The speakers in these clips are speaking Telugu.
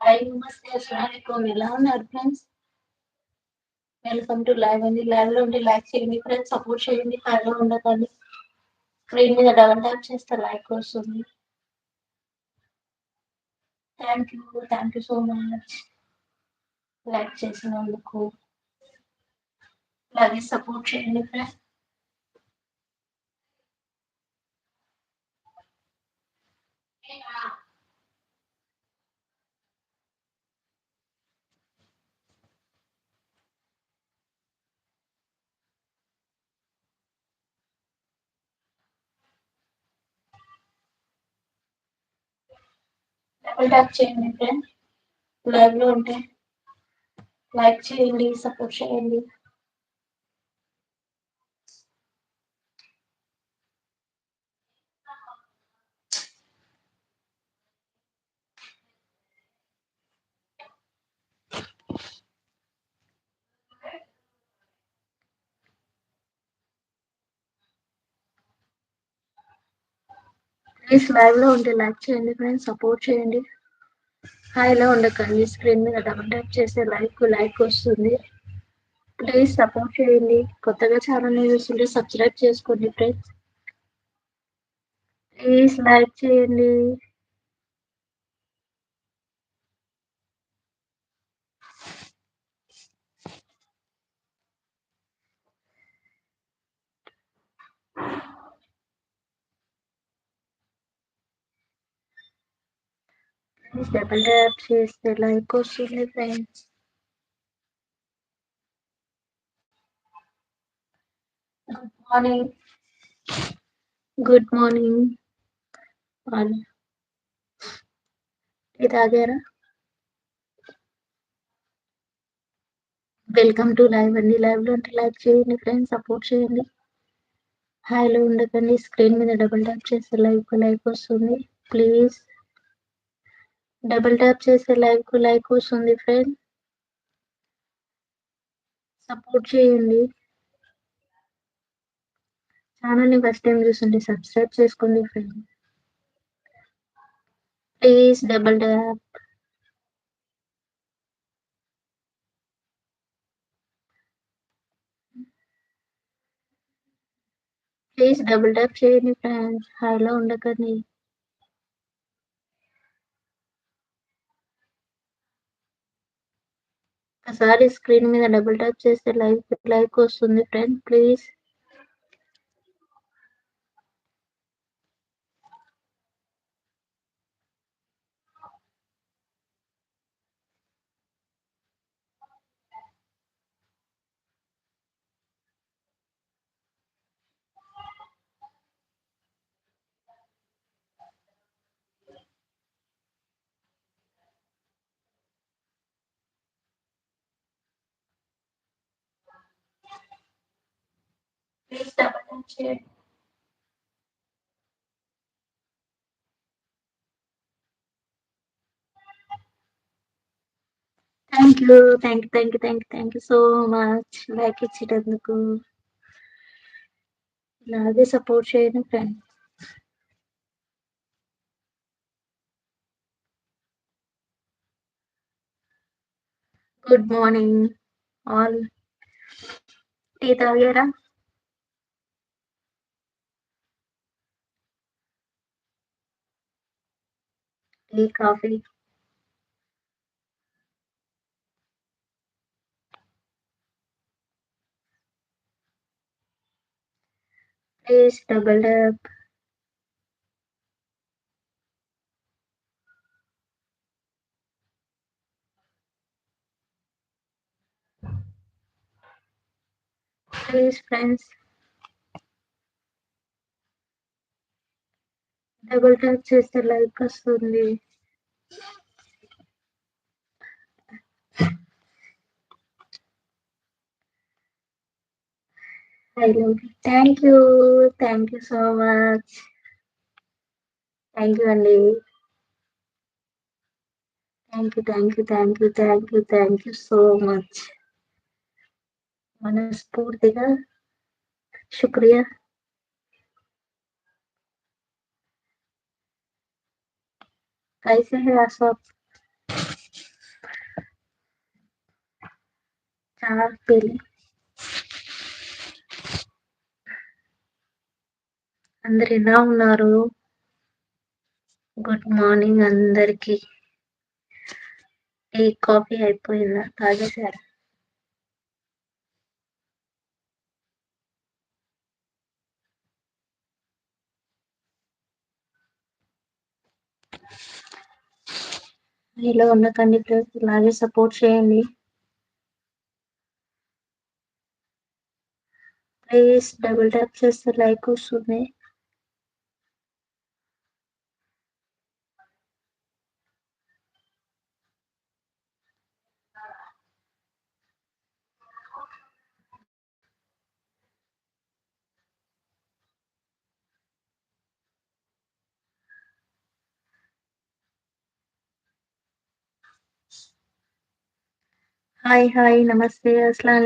హాయ్ నమస్తే అస్సలాముఅలైకుం ఎలా ఉన్నారు ఫ్రెండ్స్ వెల్కమ్ టు లైవ్ అండి లైవ్లో ఉండి లైక్ చేయండి ఫ్రెండ్స్ సపోర్ట్ చేయండి హాయిగా ఉండకండి. స్క్రీన్ మీద డబల్ ట్యాప్ చేస్తే లైక్ వస్తుంది. Thank you thank you so much like చేసినందుకు. అలాగే సపోర్ట్ చేయండి ఫ్రెండ్స్ డబుల్ ట్యాప్ చేయండి ఫ్రెండ్ లైవ్లో ఉంటే లైక్ చేయండి సపోర్ట్ చేయండి. ప్లీజ్ లైవ్లో ఉంటే లైక్ చేయండి ఫ్రెండ్స్ సపోర్ట్ చేయండి. హాయిలో ఉండకండి స్క్రీన్ మీద డబుల్ ట్యాప్ చేస్తే లైక్ లైక్ వస్తుంది. ప్లీజ్ సపోర్ట్ చేయండి. కొత్తగా ఛానల్ చూస్తుంటే సబ్స్క్రైబ్ చేసుకోండి ఫ్రెండ్స్ ప్లీజ్ లైక్ చేయండి. డబుల్ ట్యాప్ చేస్తే లైక్ వస్తుంది friends good morning good morning ఇది తాగారా వెల్కమ్ టు లైవ్ అండి లైవ్లో లైక్ చేయండి ఫ్రెండ్స్ సపోర్ట్ చేయండి హాయ్లో ఉండకండి స్క్రీన్ మీద డబుల్ ట్యాప్ చేస్తే లైవ్ లైక్ వస్తుంది. ప్లీజ్ డబుల్ ట్యాప్ చేస్తే లైక్ లైక్ వస్తుంది ఫ్రెండ్ సపోర్ట్ చేయండి. ఛానల్ని ఫస్ట్ టైం చూస్తుంటే సబ్స్క్రైబ్ చేసుకోండి friend please double tap please double tap చేయండి ఫ్రెండ్స్ హాయిలో ఉండకండి. ఒకసారి స్క్రీన్ మీద డబుల్ ట్యాప్ చేస్తే లైవ్ లైక్ వస్తుంది friend please. Please double tap చేయండి thank you thank you thank you thank you thank you so much like ఇచ్చేటందుకు. ఇలాగే సపోర్ట్ చేయండి friend good morning all tea తాగారా? Tea coffee please double tap please friends double tap చేస్తే లైక్ వస్తుంది. Thank you. Thank you so much. Thank you అండి. Thank you thank you thank you thank you thank you so much. మనస్ఫూర్తిగా శుక్రియా. कैसे हैं आप सब अंदर इना गुड मार्निंग अंदर की टी काफ़ी अंदर ताज़ा चार ఇలా ఉండకండి ప్లీజ్ ఇలాగే సపోర్ట్ చేయండి ప్లీజ్ డబుల్ ట్యాప్ చేస్తే లైక్ వస్తుంది హాయ్ హాయ్ నమస్తే అస్సలం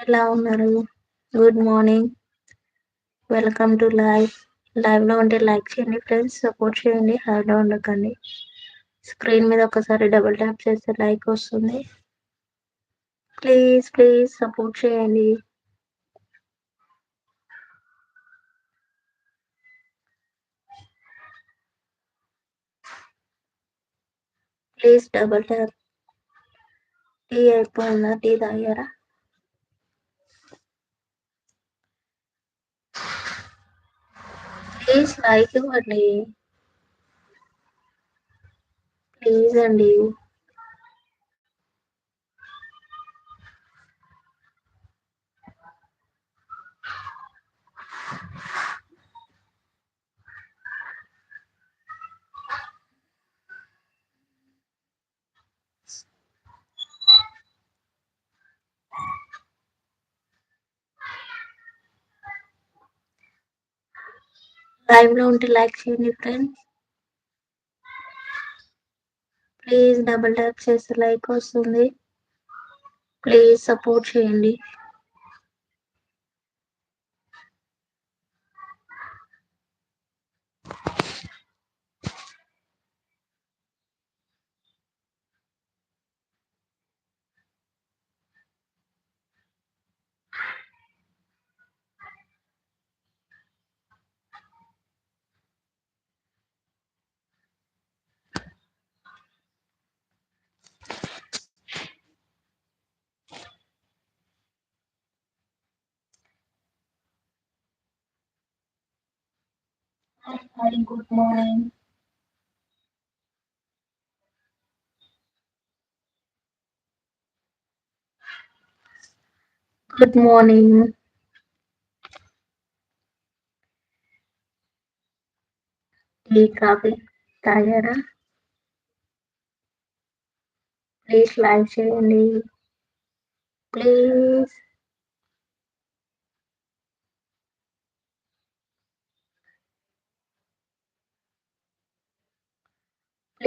ఎలా ఉన్నారు? Good morning welcome to live లైవ్లో ఉంటే లైక్ చేయండి ఫ్రెండ్స్ సపోర్ట్ చేయండి హాయ్లో ఉండకండి. స్క్రీన్ మీద ఒకసారి డబుల్ ట్యాప్ చేస్తే లైక్ వస్తుంది. ప్లీజ్ ప్లీజ్ సపోర్ట్ చేయండి. ప్లీజ్ డబుల్ ట్యాప్ టీ అయిపోయిందా టీ తాగారా ప్లీజ్ లైక్ ఇవ్వండి ప్లీజ్ అండి లైవ్లో ఉంటే లైక్ చేయండి ఫ్రెండ్స్ ప్లీజ్ డబుల్ ట్యాప్ చేస్తే లైక్ వస్తుంది. ప్లీజ్ సపోర్ట్ చేయండి. hi good morning good morning tea coffee తాగారా ప్లీజ్ లైక్ చేయండి ప్లీజ్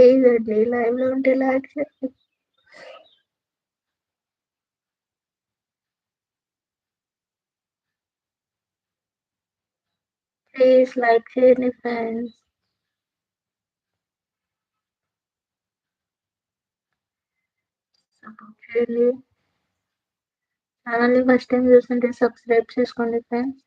ప్లీజ్ అండి లైవ్లో. ఉంటే లైక్ చేయండి ప్లీజ్ లైక్ చేయండి ఫ్రెండ్స్ సపోర్ట్ చేయండి ఛానల్ని ఫస్ట్ టైం చూస్తుంటే సబ్స్క్రైబ్ చేసుకోండి ఫ్రెండ్స్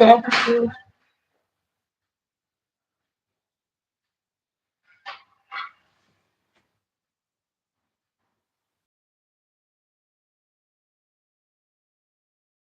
థ్యాంక్ యూ